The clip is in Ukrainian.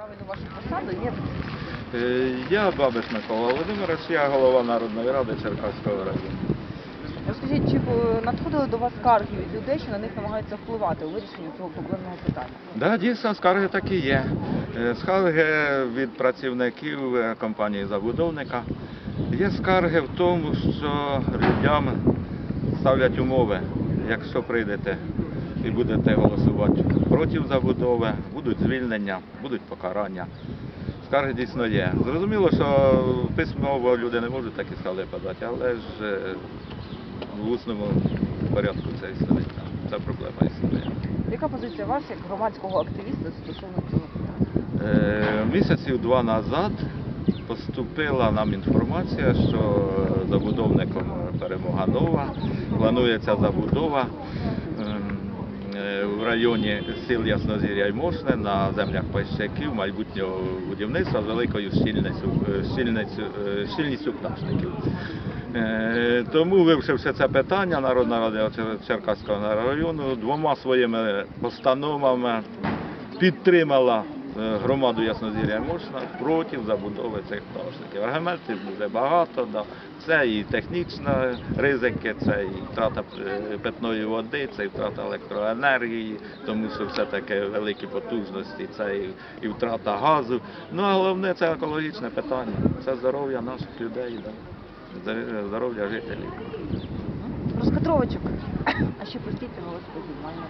правильно вашу посаду? Ні? Е, Я Бабиш Микола Володимирович, я голова Народної ради Черкаського району. Розкажіть, чи надходили до вас скарги від людей, що на них намагаються впливати у вирішенні цього проблемного питання? Да, дійсно, скарги такі є. Е, Скарги від працівників е, компанії забудовника. Є скарги в тому, що людям ставлять умови. Якщо прийдете і будете голосувати проти забудови, будуть звільнення, будуть покарання. Скарги дійсно є. Зрозуміло, що письмово люди не можуть такі скарги подати, але ж е, в усному порядку це існує. Ця проблема існує. Яка позиція вас як громадського активіста стосовно цього питання? Е, Місяців два назад поступила нам інформація, що забудовником перемога нова планується забудова в районі сіл Яснозір'я і Мошне на землях пайщаків майбутнього будівництва з великою щільністю, е, щільністю, е, щільністю пташників. Е, Тому, вивчивши це питання, Народна рада Черкаського району двома своїми постановами підтримала е, громаду Яснозір'я Мощна проти забудови цих пташників. Аргументів дуже багато. Да. Це і технічні ризики, це і втрата е, питної води, це і втрата електроенергії, тому що все-таки великі потужності, це і, і втрата газу. Ну а головне це екологічне питання, це здоров'я наших людей, да. здоров'я жителів. Розкатровичок. А ще простіть, маємо.